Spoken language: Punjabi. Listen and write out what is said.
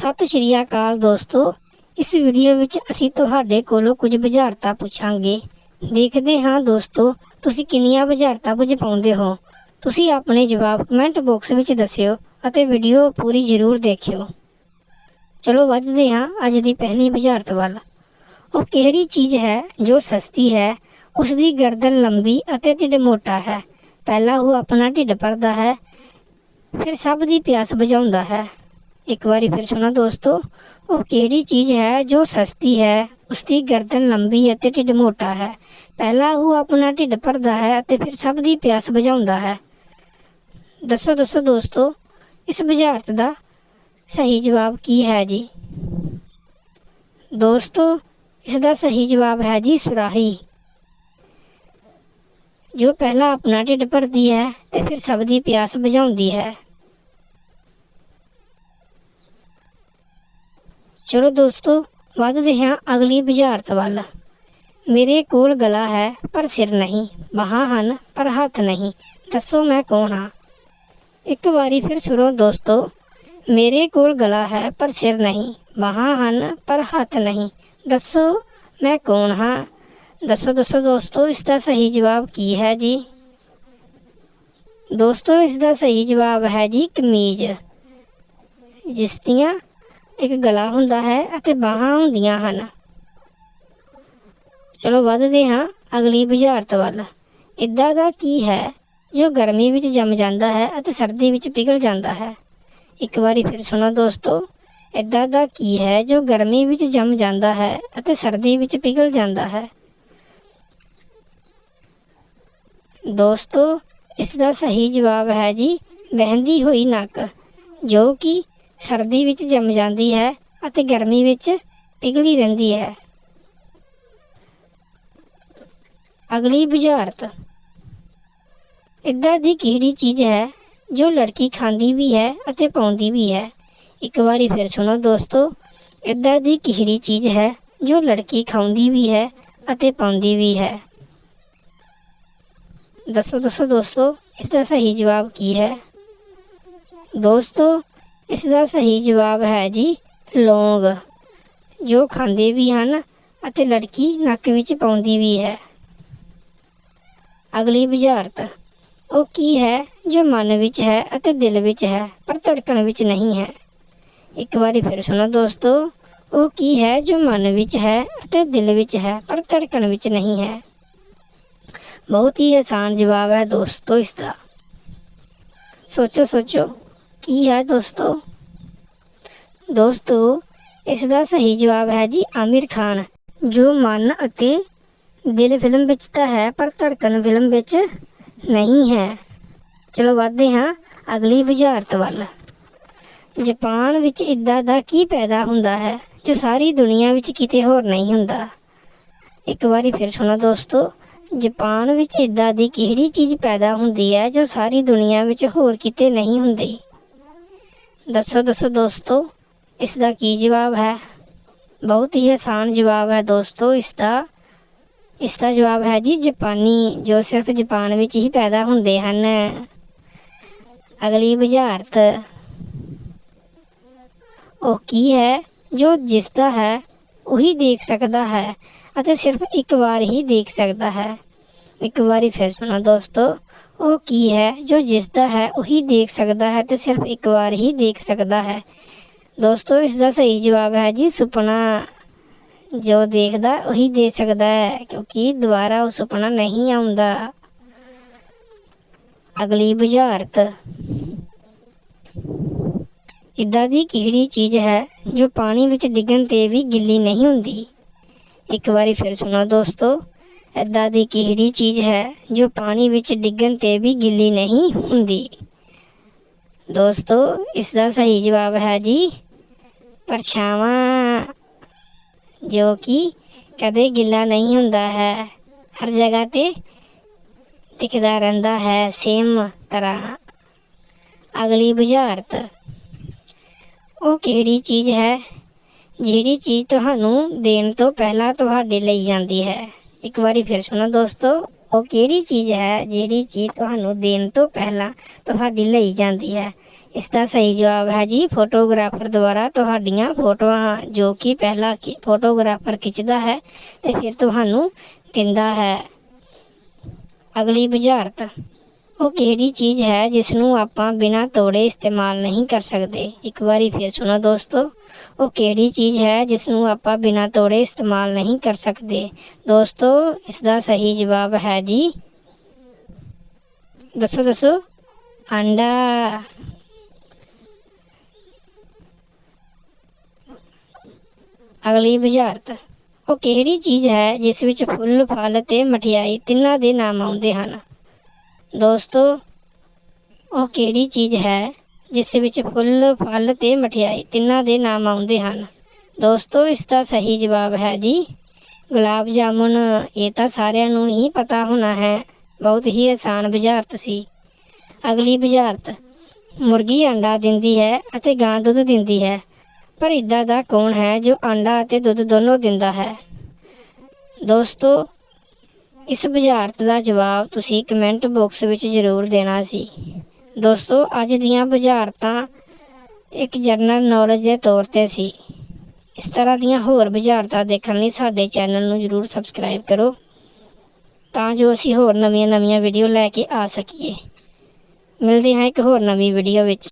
ਸਤਿ ਸ਼੍ਰੀ ਅਕਾਲ ਦੋਸਤੋ। ਇਸ ਵੀਡੀਓ ਵਿੱਚ ਅਸੀਂ ਤੁਹਾਡੇ ਕੋਲੋਂ ਕੁਝ ਬੁਝਾਰਤਾਂ ਪੁੱਛਾਂਗੇ। ਦੇਖਦੇ ਹਾਂ ਦੋਸਤੋ, ਤੁਸੀਂ ਕਿੰਨੀਆਂ ਬੁਝਾਰਤਾਂ ਬੁਝ ਪਾਉਂਦੇ ਹੋ? ਤੁਸੀਂ ਆਪਣੇ ਜਵਾਬ ਕਮੈਂਟ ਬਾਕਸ ਵਿੱਚ ਦੱਸਿਓ ਅਤੇ ਵੀਡੀਓ ਪੂਰੀ ਜ਼ਰੂਰ ਦੇਖਿਓ। ਚਲੋ ਵੱਧਦੇ ਹਾਂ ਅੱਜ ਦੀ ਪਹਿਲੀ ਬੁਝਾਰਤ ਵੱਲ। ਉਹ ਕਿਹੜੀ ਚੀਜ਼ ਹੈ ਜੋ ਸਸਤੀ ਹੈ? ਉਸ ਦੀ ਗਰਦਨ ਲੰਬੀ ਅਤੇ ਢਿੱਡ ਮੋਟਾ ਹੈ। ਪਹਿਲਾਂ ਉਹ ਆਪਣਾ ਢਿੱਡ ਭਰਦਾ ਹੈ, ਫਿਰ ਸਭ ਦੀ ਪਿਆਸ ਬੁਝਾਉਂਦਾ ਹੈ। ਇੱਕ ਵਾਰੀ ਫਿਰ ਸੁਣੋ ਦੋਸਤੋ, ਉਹ ਕਿਹੜੀ ਚੀਜ਼ ਹੈ ਜੋ ਸਸਤੀ ਹੈ? ਉਸ ਦੀ ਗਰਦਨ ਲੰਬੀ ਅਤੇ ਢਿੱਡ ਮੋਟਾ ਹੈ। ਪਹਿਲਾਂ ਉਹ ਆਪਣਾ ਢਿੱਡ ਭਰਦਾ ਹੈ ਅਤੇ ਫਿਰ ਸਭ ਦੀ ਪਿਆਸ ਬੁਝਾਉਂਦਾ ਹੈ। ਦੱਸੋ ਦੱਸੋ ਦੋਸਤੋ, ਇਸ ਬੁਝਾਰਤ ਦਾ ਸਹੀ ਜਵਾਬ ਕੀ ਹੈ ਜੀ? ਦੋਸਤੋ, ਇਸ ਦਾ ਸਹੀ ਜਵਾਬ ਹੈ ਜੀ ਸੁਰਾਹੀ। ਜੋ ਪਹਿਲਾਂ ਆਪਣਾ ਢਿੱਡ ਭਰਦੀ ਹੈ ਤੇ ਫਿਰ ਸਭ ਦੀ ਪਿਆਸ ਬੁਝਾਉਂਦੀ ਹੈ। ਚਲੋ ਦੋਸਤੋ ਵੱਧਦੇ ਹਾਂ ਅਗਲੀ ਬੁਝਾਰਤ ਵੱਲ। ਮੇਰੇ ਕੋਲ ਗਲਾ ਹੈ, ਪਰ ਸਿਰ ਨਹੀਂ। ਬਾਹਾਂ ਹਨ, ਪਰ ਹੱਥ ਨਹੀਂ। ਦੱਸੋ ਮੈਂ ਕੌਣ ਹਾਂ? ਇੱਕ ਵਾਰੀ ਫਿਰ ਸੁਣੋ ਦੋਸਤੋ। ਮੇਰੇ ਕੋਲ ਗਲਾ ਹੈ, ਪਰ ਸਿਰ ਨਹੀਂ। ਬਾਹਾਂ ਹਨ, ਪਰ ਹੱਥ ਨਹੀਂ। ਦੱਸੋ ਮੈਂ ਕੌਣ ਹਾਂ? ਦੱਸੋ ਦੱਸੋ ਦੋਸਤੋ, ਇਸ ਦਾ ਸਹੀ ਜਵਾਬ ਕੀ ਹੈ ਜੀ? ਦੋਸਤੋ, ਇਸ ਦਾ ਸਹੀ ਜਵਾਬ ਹੈ ਜੀ ਕਮੀਜ਼। ਜਿਸ ਦੀਆਂ ਇੱਕ ਗਲਾ ਹੁੰਦਾ ਹੈ ਅਤੇ ਬਾਹਾਂ ਹੁੰਦੀਆਂ ਹਨ। ਚਲੋ ਵੱਧਦੇ ਹਾਂ ਅਗਲੀ ਬੁਝਾਰਤ ਵੱਲ। ਇਦਾਂ ਦਾ ਕੀ ਹੈ ਜੋ ਗਰਮੀ ਵਿੱਚ ਜੰਮ ਜਾਂਦਾ ਹੈ ਅਤੇ ਸਰਦੀ ਵਿੱਚ ਪਿਘਲ ਜਾਂਦਾ ਹੈ? ਇੱਕ ਵਾਰੀ ਫਿਰ ਸੁਣੋ ਦੋਸਤੋ ਇਦਾਂ ਦਾ ਕੀ ਹੈ ਜੋ ਗਰਮੀ ਵਿੱਚ ਜੰਮ ਜਾਂਦਾ ਹੈ ਅਤੇ ਸਰਦੀ ਵਿੱਚ ਪਿਘਲ ਜਾਂਦਾ ਹੈ? ਦੋਸਤੋ, ਇਸ ਦਾ ਸਹੀ ਜਵਾਬ ਹੈ ਜੀ, ਵਹਿੰਦੀ ਹੋਈ ਨੱਕ, ਜੋ ਕਿ ਸਰਦੀ ਵਿੱਚ ਜੰਮ ਜਾਂਦੀ ਹੈ ਅਤੇ ਗਰਮੀ ਵਿੱਚ ਪਿਘਲੀ ਰਹਿੰਦੀ ਹੈ। ਅਗਲੀ ਬੁਝਾਰਤ। ਇੱਦਾਂ ਦੀ ਕਿਹੜੀ ਚੀਜ਼ ਹੈ ਜੋ ਲੜਕੀ ਖਾਂਦੀ ਵੀ ਹੈ ਅਤੇ ਪਾਉਂਦੀ ਵੀ ਹੈ? ਇੱਕ ਵਾਰੀ ਫਿਰ ਸੁਣੋ ਦੋਸਤੋ, ਇੱਦਾਂ ਦੀ ਕਿਹੜੀ ਚੀਜ਼ ਹੈ ਜੋ ਲੜਕੀ ਖਾਂਦੀ ਵੀ ਹੈ ਅਤੇ ਪਾਉਂਦੀ ਵੀ ਹੈ? ਦੱਸੋ ਦੱਸੋ ਦੋਸਤੋ, ਇਸ ਦਾ ਸਹੀ ਜਵਾਬ ਕੀ ਹੈ? ਦੋਸਤੋ ਇਸ ਦਾ ਸਹੀ ਜਵਾਬ ਹੈ ਜੀ ਲੌਂਗ, ਜੋ ਖਾਂਦੇ ਵੀ ਹਨ ਅਤੇ ਲੜਕੀ ਨੱਕ ਵਿੱਚ ਪਾਉਂਦੀ ਵੀ ਹੈ। ਅਗਲੀ ਬੁਝਾਰਤ, ਉਹ ਕੀ ਹੈ ਜੋ ਮਨ ਵਿੱਚ ਹੈ ਅਤੇ ਦਿਲ ਵਿੱਚ ਹੈ, ਪਰ ਧੜਕਣ ਵਿੱਚ ਨਹੀਂ ਹੈ? ਇੱਕ ਵਾਰੀ ਫਿਰ ਸੁਣੋ ਦੋਸਤੋ, ਉਹ ਕੀ ਹੈ ਜੋ ਮਨ ਵਿੱਚ ਹੈ ਅਤੇ ਦਿਲ ਵਿੱਚ ਹੈ, ਪਰ ਧੜਕਣ ਵਿੱਚ ਨਹੀਂ ਹੈ? ਬਹੁਤ ਹੀ ਆਸਾਨ ਜਵਾਬ ਹੈ ਦੋਸਤੋ ਇਸ ਦਾ। ਸੋਚੋ ਸੋਚੋ। ਕੀ ਹੈ ਦੋਸਤੋ? ਦੋਸਤੋ, ਇਸ ਦਾ ਸਹੀ ਜਵਾਬ ਹੈ ਜੀ ਆਮਿਰ ਖਾਨ, ਜੋ ਮਨ ਅਤੇ ਦਿਲ ਫਿਲਮ ਵਿੱਚ ਤਾਂ ਹੈ, ਪਰ ਧੜਕਣ ਫਿਲਮ ਵਿੱਚ ਨਹੀਂ ਹੈ। ਚਲੋ ਵੱਧਦੇ ਹਾਂ ਅਗਲੀ ਬੁਝਾਰਤ ਵੱਲ। ਜਾਪਾਨ ਵਿੱਚ ਇਦਾਂ ਦਾ ਕੀ ਪੈਦਾ ਹੁੰਦਾ ਹੈ, ਜੋ ਸਾਰੀ ਦੁਨੀਆ ਵਿੱਚ ਕਿਤੇ ਹੋਰ ਨਹੀਂ ਹੁੰਦਾ? ਇੱਕ ਵਾਰੀ ਫਿਰ ਸੁਣੋ ਦੋਸਤੋ, ਜਾਪਾਨ ਵਿੱਚ ਇਦਾਂ ਦੀ ਕਿਹੜੀ ਚੀਜ਼ ਪੈਦਾ ਹੁੰਦੀ ਹੈ, ਜੋ ਸਾਰੀ ਦੁਨੀਆ ਵਿੱਚ ਹੋਰ ਕਿਤੇ ਨਹੀਂ ਹੁੰਦੀ? ਦੱਸੋ ਦੱਸੋ ਦੋਸਤੋ, ਇਸ ਦਾ ਕੀ ਜਵਾਬ ਹੈ? ਬਹੁਤ ਹੀ ਆਸਾਨ ਜਵਾਬ ਹੈ ਦੋਸਤੋ, ਇਸ ਦਾ ਇਸ ਦਾ ਜਵਾਬ ਹੈ ਜੀ ਜਾਪਾਨੀ, ਜੋ ਸਿਰਫ ਜਾਪਾਨ ਵਿੱਚ ਹੀ ਪੈਦਾ ਹੁੰਦੇ ਹਨ। ਅਗਲੀ ਬੁਝਾਰਤ। ਉਹ ਕੀ ਹੈ? ਜੋ ਜਿਸਦਾ ਹੈ, ਉਹੀ ਦੇਖ ਸਕਦਾ ਹੈ ਅਤੇ ਸਿਰਫ ਇੱਕ ਵਾਰ ਹੀ ਦੇਖ ਸਕਦਾ ਹੈ। ਇੱਕ ਵਾਰੀ ਫਿਰ ਸੁਣਾ ਦੋਸਤੋ ਉਹ ਕੀ ਹੈ? ਜੋ ਜਿਸਦਾ ਹੈ, ਉਹੀ ਦੇਖ ਸਕਦਾ ਹੈ ਤੇ ਸਿਰਫ ਇੱਕ ਵਾਰ ਹੀ ਦੇਖ ਸਕਦਾ ਹੈ। ਦੋਸਤੋ, ਇਸ ਦਾ ਸਹੀ ਜਵਾਬ ਹੈ ਜੀ ਸੁਪਨਾ। ਜੋ ਦੇਖਦਾ, ਉਹੀ ਦੇ ਸਕਦਾ ਹੈ, ਕਿਉਂਕਿ ਦੁਬਾਰਾ ਉਹ ਸੁਪਨਾ ਨਹੀਂ ਆਉਂਦਾ। ਅਗਲੀ ਬੁਝਾਰਤ। ਇਦਾਂ ਦੀ ਕਿਹੜੀ ਚੀਜ਼ ਹੈ ਜੋ ਪਾਣੀ ਵਿੱਚ ਡਿੱਗਣ ਤੇ ਵੀ ਗਿੱਲੀ ਨਹੀਂ ਹੁੰਦੀ? ਇੱਕ ਵਾਰੀ ਫਿਰ ਸੁਣੋ ਦੋਸਤੋ। ਇਦਾਂ ਦੀ ਕਿਹੜੀ ਚੀਜ਼ ਹੈ ਜੋ ਪਾਣੀ ਵਿੱਚ ਡਿੱਗਣ ਤੇ ਵੀ ਗਿੱਲੀ ਨਹੀਂ ਹੁੰਦੀ? ਦੋਸਤੋ ਇਸ ਦਾ ਸਹੀ ਜਵਾਬ ਹੈ ਜੀ ਪਰਛਾਵਾਂ। ਜੋ ਕਿ ਕਦੇ ਗਿੱਲਾ ਨਹੀਂ ਹੁੰਦਾ ਹੈ। ਹਰ ਜਗ੍ਹਾ ਤੇ ਦਿਖਦਾ ਰਹਿੰਦਾ ਹੈ, ਸੇਮ ਤਰ੍ਹਾਂ। ਅਗਲੀ ਬੁਝਾਰਤ। ਉਹ ਕਿਹੜੀ ਚੀਜ਼ ਹੈ ਜਿਹੜੀ ਚੀਜ਼ ਤੁਹਾਨੂੰ ਦੇਣ ਤੋਂ ਪਹਿਲਾਂ ਤੁਹਾਡੇ ਲਈ ਜਾਂਦੀ ਹੈ? ਇੱਕ ਵਾਰੀ ਫਿਰ ਸੁਣੋ ਦੋਸਤੋ, ਉਹ ਕਿਹੜੀ ਚੀਜ਼ ਹੈ ਜਿਹੜੀ ਚੀਜ਼ ਤੁਹਾਨੂੰ ਦੇਣ ਤੋਂ ਪਹਿਲਾਂ ਤੁਹਾਡੀ ਲਈ ਜਾਂਦੀ ਹੈ? ਇਸ ਦਾ ਸਹੀ ਜਵਾਬ ਹੈ ਜੀ ਫੋਟੋਗ੍ਰਾਫਰ ਦੁਆਰਾ ਤੁਹਾਡੀਆਂ ਫੋਟੋਆਂ, ਜੋ ਕਿ ਪਹਿਲਾਂ ਫੋਟੋਗ੍ਰਾਫਰ ਖਿੱਚਦਾ ਹੈ ਤੇ ਫਿਰ ਤੁਹਾਨੂੰ ਦਿੰਦਾ ਹੈ। ਅਗਲੀ ਬੁਝਾਰਤ। ਉਹ ਕਿਹੜੀ ਚੀਜ਼ ਹੈ ਜਿਸ ਨੂੰ ਆਪਾਂ ਬਿਨਾਂ ਤੋੜੇ ਇਸਤੇਮਾਲ ਨਹੀਂ ਕਰ ਸਕਦੇ? ਇੱਕ ਵਾਰੀ ਫਿਰ ਸੁਣੋ ਦੋਸਤੋ, ਉਹ ਕਿਹੜੀ ਚੀਜ਼ ਹੈ ਜਿਸ ਨੂੰ ਆਪਾਂ ਬਿਨਾਂ ਤੋੜੇ ਇਸਤੇਮਾਲ ਨਹੀਂ ਕਰ ਸਕਦੇ? ਦੋਸਤੋ ਇਸ ਦਾ ਸਹੀ ਜਵਾਬ ਹੈ ਜੀ। ਦੱਸੋ ਦੱਸੋ। ਅੰਡਾ। ਅਗਲੀ ਬੁਝਾਰਤ। ਉਹ ਕਿਹੜੀ ਚੀਜ਼ ਹੈ ਜਿਸ ਵਿੱਚ ਫੁੱਲ, ਫਲ ਤੇ ਮਠਿਆਈ ਤਿੰਨਾਂ ਦੇ ਨਾਮ ਆਉਂਦੇ ਹਨ? ਦੋਸਤੋ, ਉਹ ਕਿਹੜੀ ਚੀਜ਼ ਹੈ ਜਿਸ ਵਿੱਚ ਫੁੱਲ, ਫਲ ਤੇ ਮਠਿਆਈ ਤਿੰਨਾਂ ਦੇ ਨਾਮ ਆਉਂਦੇ ਹਨ? ਦੋਸਤੋ, ਇਸ ਦਾ ਸਹੀ ਜਵਾਬ ਹੈ ਜੀ, ਗੁਲਾਬ ਜਾਮੁਨ। ਇਹ ਤਾਂ ਸਾਰਿਆਂ ਨੂੰ ਹੀ ਪਤਾ ਹੋਣਾ ਹੈ। ਬਹੁਤ ਹੀ ਆਸਾਨ ਬੁਝਾਰਤ ਸੀ। ਅਗਲੀ ਬੁਝਾਰਤ, ਮੁਰਗੀ ਅੰਡਾ ਦਿੰਦੀ ਹੈ ਅਤੇ ਗਾਂ ਦੁੱਧ ਦਿੰਦੀ ਹੈ। ਪਰ ਇਦਾਂ ਦਾ ਕੌਣ ਹੈ ਜੋ ਅੰਡਾ ਅਤੇ ਦੁੱਧ ਦੋਨੋਂ ਦਿੰਦਾ ਹੈ? ਦੋਸਤੋ ਇਸ ਬੁਝਾਰਤ ਦਾ ਜਵਾਬ ਤੁਸੀਂ ਕਮੈਂਟ ਬਾਕਸ ਵਿੱਚ ਜ਼ਰੂਰ ਦੇਣਾ ਸੀ। ਦੋਸਤੋ, ਅੱਜ ਦੀਆਂ ਬੁਝਾਰਤਾਂ ਇੱਕ ਜਨਰਲ ਨੌਲੇਜ ਦੇ ਤੌਰ ਤੇ ਸੀ। ਇਸ ਤਰ੍ਹਾਂ ਦੀਆਂ ਹੋਰ ਬੁਝਾਰਤਾਂ ਦੇਖਣ ਲਈ ਸਾਡੇ ਚੈਨਲ ਨੂੰ ਜ਼ਰੂਰ ਸਬਸਕ੍ਰਾਈਬ ਕਰੋ, ਤਾਂ ਜੋ ਅਸੀਂ ਹੋਰ ਨਵੀਆਂ-ਨਵੀਆਂ ਵੀਡੀਓ ਲੈ ਕੇ ਆ ਸਕੀਏ। ਮਿਲਦੇ ਹਾਂ ਇੱਕ ਹੋਰ ਨਵੀਂ ਵੀਡੀਓ ਵਿੱਚ।